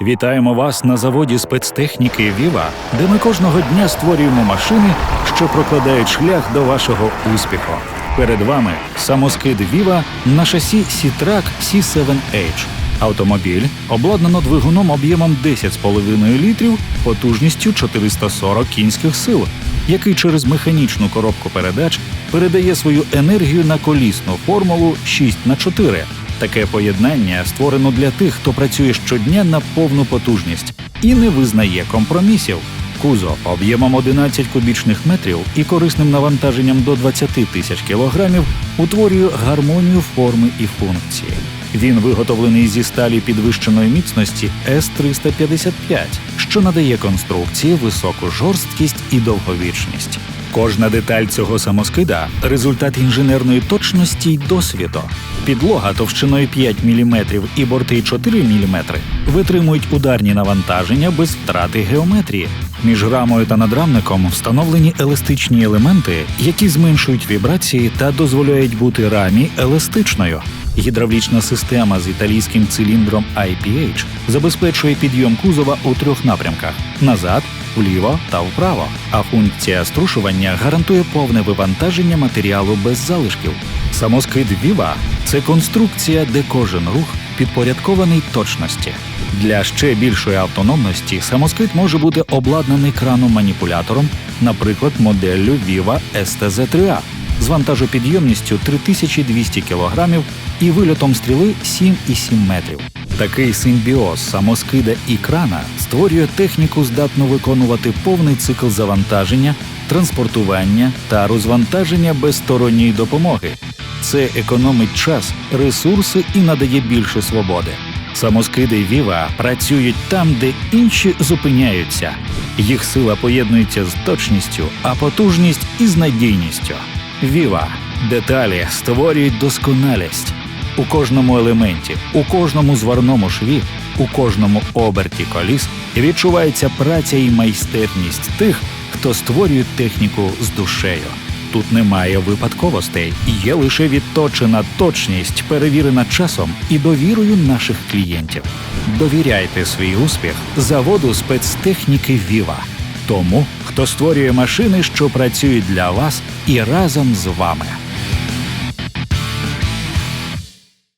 Вітаємо вас на заводі спецтехніки Віва, де ми кожного дня створюємо машини, що прокладають шлях до вашого успіху. Перед вами самоскид Віва на шасі Сітрак C7H. Автомобіль обладнано двигуном об'ємом 10,5 літрів потужністю 440 кінських сил, який через механічну коробку передач передає свою енергію на колісну формулу 6 х 4 Таке поєднання створено для тих, хто працює щодня на повну потужність і не визнає компромісів. Кузов об'ємом 11 кубічних метрів і корисним навантаженням до 20 тисяч кілограмів утворює гармонію форми і функції. Він виготовлений зі сталі підвищеної міцності С-355, що надає конструкції високу жорсткість і довговічність. Кожна деталь цього самоскида результат інженерної точності й досвіду. Підлога товщиною 5 мм і борти 4 мм витримують ударні навантаження без втрати геометрії. Між рамою та надрамником встановлені еластичні елементи, які зменшують вібрації та дозволяють бути рамі еластичною. Гідравлічна система з італійським циліндром IPH забезпечує підйом кузова у трьох напрямках: назад, вліво та вправо. А функція струшування гарантує повне вивантаження матеріалу без залишків. Самоскид Viva – це конструкція, де кожен рух підпорядкований точності. Для ще більшої автономності самоскид може бути обладнаний краном-маніпулятором, наприклад, моделлю Viva STZ-3A з вантажопідйомністю 3200 кг і вильотом стріли 7,7 метрів. Такий симбіоз самоскида і крана створює техніку, здатну виконувати повний цикл завантаження, транспортування та розвантаження без сторонньої допомоги. Це економить час, ресурси і надає більше свободи. Самоскиди Віва працюють там, де інші зупиняються. Їх сила поєднується з точністю, а потужність із надійністю. Віва деталі створюють досконалість у кожному елементі, у кожному зварному шві, у кожному оберті коліс відчувається праця і майстерність тих, хто створює техніку з душею. Тут немає випадковостей, є лише відточена точність, перевірена часом і довірою наших клієнтів. Довіряйте свій успіх заводу спецтехніки Віва тому, хто створює машини, що працюють для вас і разом з вами.